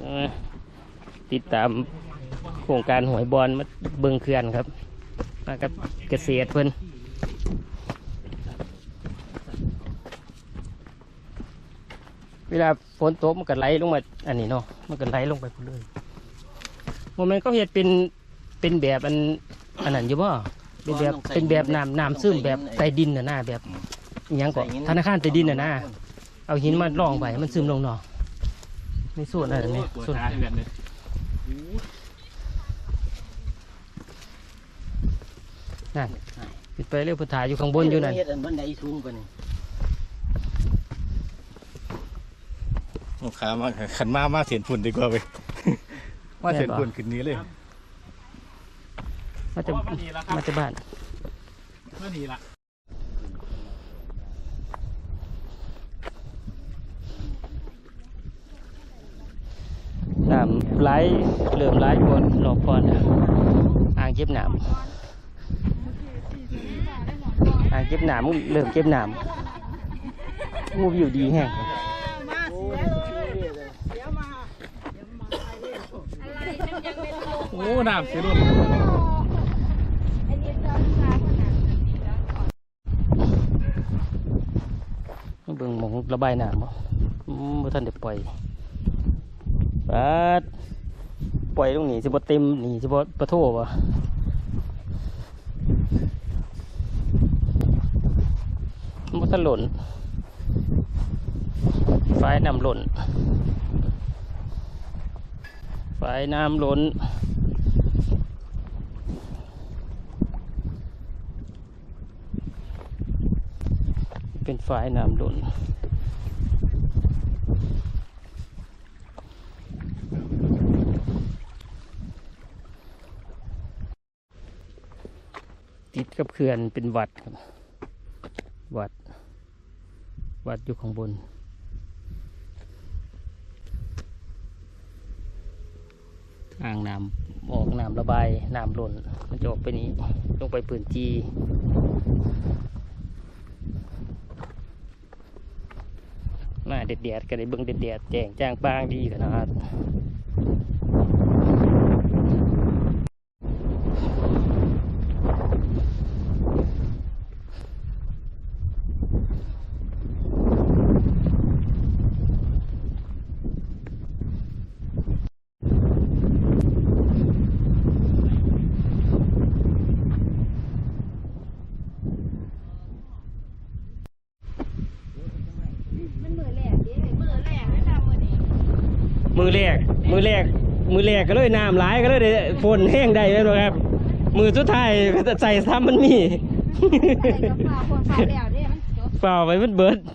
เอ่อติดตามโครงการหวยบอลมาเบิงเขื่อนครับ มากับเกษตรเพิ่นเวลาฝนตกมันก็ไหลลงมาอันนี้เนาะมันก็ไหลลงไปพุ่นเลยโมเมนต์เขาเห็ดเป็นเป็นแบบอันอันนั้นอยู่บ่เป็นแบบเป็นแบบน้ำน้ำซึมแบบใต้ดินน่ะนะแบบอิหยังก็ธนาคารใต้ดินน่ะนะ เอาหินมาล่องไปมันซึมลงเนาะในส่วนอะไรนี่ส่วนนั่นปิดไปเรียกพุทธาอยู่ข้างบนอยู่นั่นเฮ็ดอันบันไดสูงกว่านี่ลูกค้ามาขันมามาเสียนฝุ่นดีกว่าเว้ยมาเสียนฝุ่นขึ้นนี้เลยมาจะมาจะบ้านมาดีละ น้ำไหลเริ่มไหลก่อนรอบก่อนนะอ่างเก็บน้ำอ่างเก็บน้ำเริ่มเก็บน้ำงูวิวดีแห้งโอ้น้ำเสียรุ่นเบิ่งหมองระบายน้ำบ่อืมบ่ทันได้ปล่อย ปัดปล่อยตรงนี้สิบเต็มนี่สิบ่ปะโทบ่มันหล่นฝายน้ำหล่นฝายน้ำหล่นเป็นฝายน้ำหล่น ติดกับเขื่อนเป็นวัดครับ วัด วัดอยู่ข้างบน ทางน้ำออกน้ำระบายน้ำล่นมันจะออกไปนี้ ลงไปปืนจีมาเด็ดเดียดก็ได้เบิ่งเด็ดเดียดแจงจ้างปางดีขนาด มันมือแหลกดิมือแหลกไม่ทำมือนี้ มือแรกมือแรกมือแรกก็เลยน้ำหลายก็เลยได้ฝนแห้งได้แล้วครับ มือสุดท้ายก็ใส่ซ้ำมันมีใส่กระเป๋าคนเฝ้าแล้วเด้มันจบเปล่าไปมันเบิดมา